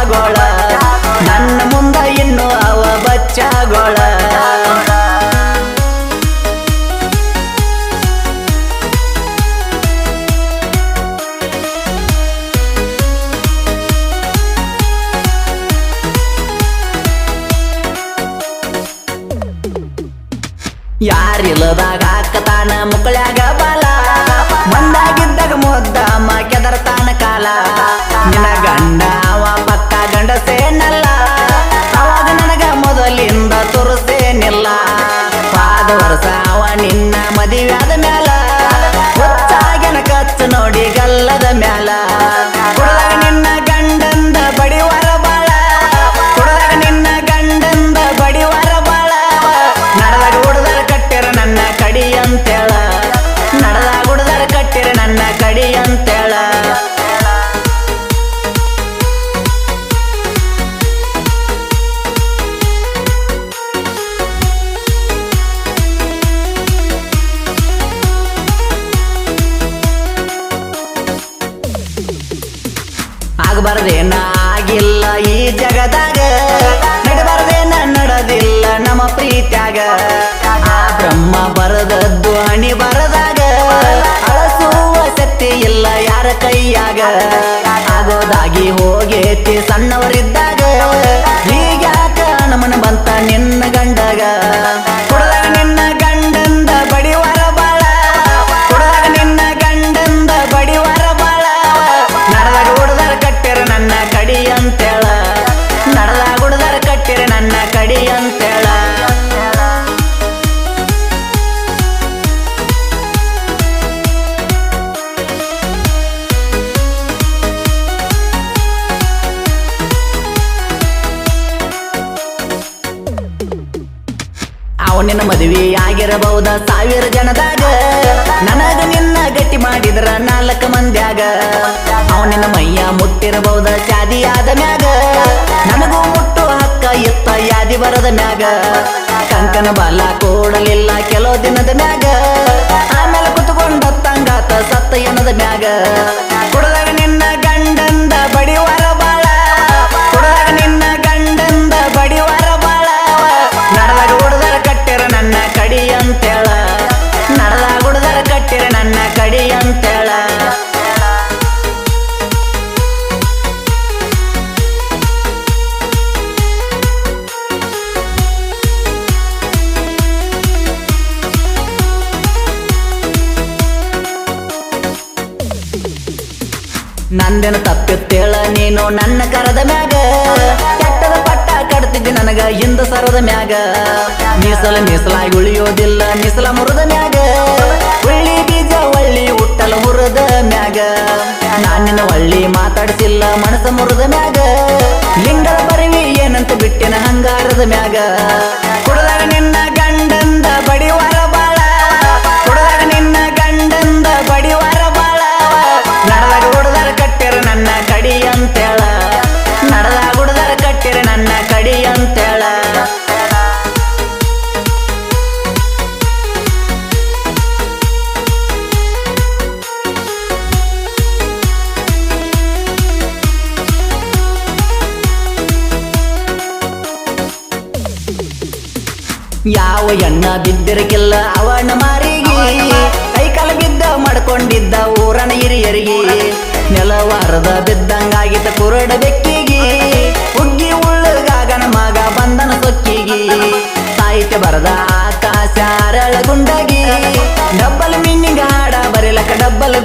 ಬಚ್ಚಾಗೋಳ. ನನ್ನ ಮುಂದ ಇನ್ನು ಅವ ಬಚ್ಚಾಗೋಳ. ಯಾರಿಲ್ಲದಾಗ ಹಾಕತಾನ ಮುಕ್ಕಳ್ಯಾಗ ಬಾಲ ಆಗಬಾರ್ದೇನ ಆಗಿಲ್ಲ ಈ ಜಗದಾಗ. ನಡಬಾರ್ದೇನ ನಡದಿಲ್ಲ ನಮ್ಮ ಪ್ರೀತ್ಯಾಗ. ಆ ಬ್ರಹ್ಮ ಬರದದ್ದು ಹಣಿ ಬರದಾಗ. ಅಳಸುವ ಶಕ್ತಿ ಇಲ್ಲ ಯಾರ ಕೈಯಾಗ. ಆಗೋದಾಗಿ ಹೋಗೇತಿ ಸಣ್ಣವರಿದ್ದಾಗ. ಅವನಿನ ಮದುವೆ ಆಗಿರಬಹುದ ಸಾವಿರ ಜನದಾಗ ನನಗ ನಿನ್ನ ಗಟ್ಟಿ ಮಾಡಿದ್ರ ನಾಲ್ಕು ಮಂದ್ಯಾಗ. ಅವನಿನ ಮೈಯ ಮುಟ್ಟಿರಬಹುದ? ಶಾದಿ ಆದ ಮ್ಯಾಗ. ನನಗೂ ಮುಟ್ಟು ಹಕ್ಕ ಎತ್ತ ಯಾದಿ ಬರದ ಮ್ಯಾಗ. ಕಂಕನ ಬಾಲ ಕೂಡಲಿಲ್ಲ ಕೆಲವು ದಿನದ ಮ್ಯಾಗ. ಆಮೇಲೆ ಕುತ್ಕೊಂಡ ತಂಗಾತ ಸತ್ತ ಎನ್ನದ ಮ್ಯಾಗ. ನಂದೆನ ತಪ್ಪಿತ್ತೇಳ ನೀನು ನನ್ನ ಕರದ ಮ್ಯಾಗ? ಕೆಟ್ಟದ ಪಟ್ಟ ಕಡ್ತಿದ್ದಿ ನನಗ ಹಿಂದ ಸರದ ಮ್ಯಾಗ. ಮೀಸಲ ಮೀಸಲಾಗಿ ಉಳಿಯೋದಿಲ್ಲ, ಮೀಸಲ ಮುರದ ಮ್ಯಾಗ. ಉಳ್ಳಿ ಬೀಜ ಒಳ್ಳಿ ಹುಟ್ಟಲ ಮುರದ ಮ್ಯಾಗ. ನಾನಿನ ಒಳ್ಳಿ ಮಾತಾಡ್ಸಿಲ್ಲ ಮನಸ ಮುರದ ಮ್ಯಾಗ. ಲಿಂಗದ ಬರಿವಿ ಏನಂತ ಬಿಟ್ಟಿನ ಹಂಗಾರದ ಮ್ಯಾಗ. ಕುಡದಾಗ ನಿನ್ನ ಯಾವ ಎಣ್ಣ ಬಿದ್ದಿರಕಿಲ್ಲ ಅವನ ಮಾರಿಗೆ. ಕೈಕಾಲ ಬಿದ್ದ ಮಾಡ್ಕೊಂಡಿದ್ದ ಊರನ ಹಿರಿಯರಿಗೆ. ನೆಲವಾರದ ಬಿದ್ದಂಗಾಗಿದ್ದ ಕುರಡ ಬೆಕ್ಕಿಗೆ. ಉಗ್ಗಿ ಉಳ್ಳಗಾಗನ ಮಗ ಬಂದನ ಸೊಕ್ಕಿಗೆ. ಸಾಹಿತ್ಯ ಬರದ ಆಕಾಶ ಅರಳ ಗುಂಡಗಿ ಡಬ್ಬಲ್ ಮಿನ್ನಿಗಾಡ ಬರಿಲಕ ಡಬ್ಬಲ್